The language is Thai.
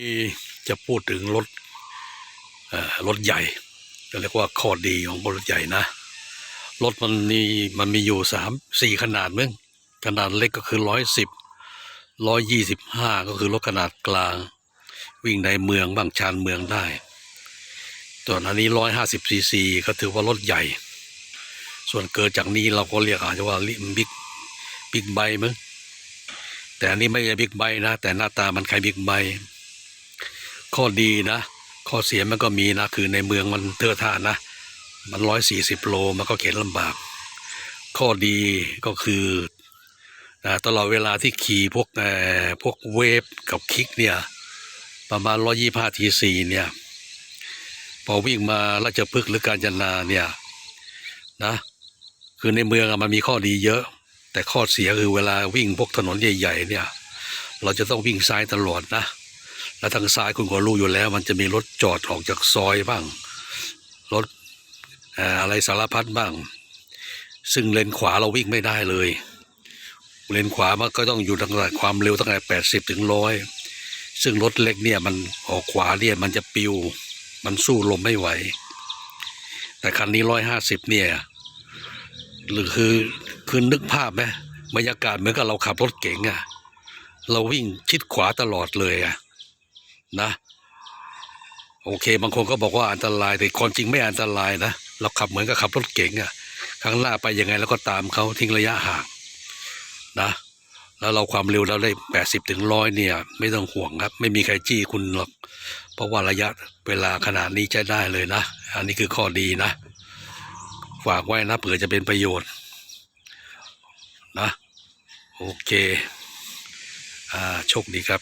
ที่จะพูดถึงรถรถใหญ่จะเรียกว่าข้อดีของรถใหญ่นะ รถมันมีมันมีอยู่สามสี่ขนาดมึงขนาดเล็กก็คือร้อยสิบร้อยยี่สิบห้าก็คือรถขนาดกลาง วิ่งในเมืองบ้างชานเมืองได้ส่วนอันนี้ร้อยห้าสิบซีซีก็ถือว่ารถใหญ่ ส่วนเกิดจากนี้เราก็เรียกอาจจะว่าบิ๊กบิ๊กไบค์มึงแต่อันนี้ไม่ใช่บิ๊กไบนะ แต่หน้าตามันคล้ายบิ๊กไบ ข้อดีนะ ข้อเสียมันก็มีนะ คือในเมืองมันเทอะทะนะ มันร้อยสี่สิบโลมันก็เข็นลำบาก ข้อดีก็คือนะตลอดเวลาที่ขี่พวกเอ่อพวกเวฟกับคิกเนี่ย ประมาณร้อยี่ห้าทีสี่เนี่ยพอวิ่งมาราชพฤกษ์หรือการจนาเนี่ยนะคือในเมืองมันมีข้อดีเยอะ แต่ข้อเสียคือเวลาวิ่งพวกถนนใหญ่ ๆ เนี่ย เราจะต้องวิ่งซ้ายตลอดนะ แล้วทางซ้ายคุณก็รู้อยู่แล้ว มันจะมีรถจอดออกจากซอยบ้าง รถเอ่ออะไรสารพัดบ้าง ซึ่งเลนขวาเราวิ่งไม่ได้เลย เลนขวามันก็ต้องอยู่ตั้งแต่ความเร็วตั้งแต่แปดสิบถึงร้อยซึ่งรถเล็กเนี่ยมันออกขวาเนี่ยมันจะปิว มันสู้ลมไม่ไหว แต่คันนี้ร้อยห้าสิบเนี่ยหรือคือคือนึกภาพไหมบรรยากาศเหมือนกับเราขับรถเก๋งอะเราวิ่งชิดขวาตลอดเลยอะ นะโอเค บางคนก็บอกว่าอันตรายแต่ความจริงไม่อันตรายนะเราขับเหมือนกับขับรถเก๋งอะข้างหน้าไปยังไงแล้วก็ตามเขาทิ้งระยะห่างนะแล้วเราความเร็วเราได้แปดสิบถึงร้อยเนี่ย ไม่ต้องห่วงครับ ไม่มีใครจี้คุณหรอกเพราะว่าระยะเวลาขนาดนี้ใช้ได้เลยนะ อันนี้คือข้อดีนะ ฝากไว้นะเผื่อจะเป็นประโยชน์นะโอเค อ่าโชคดีครับ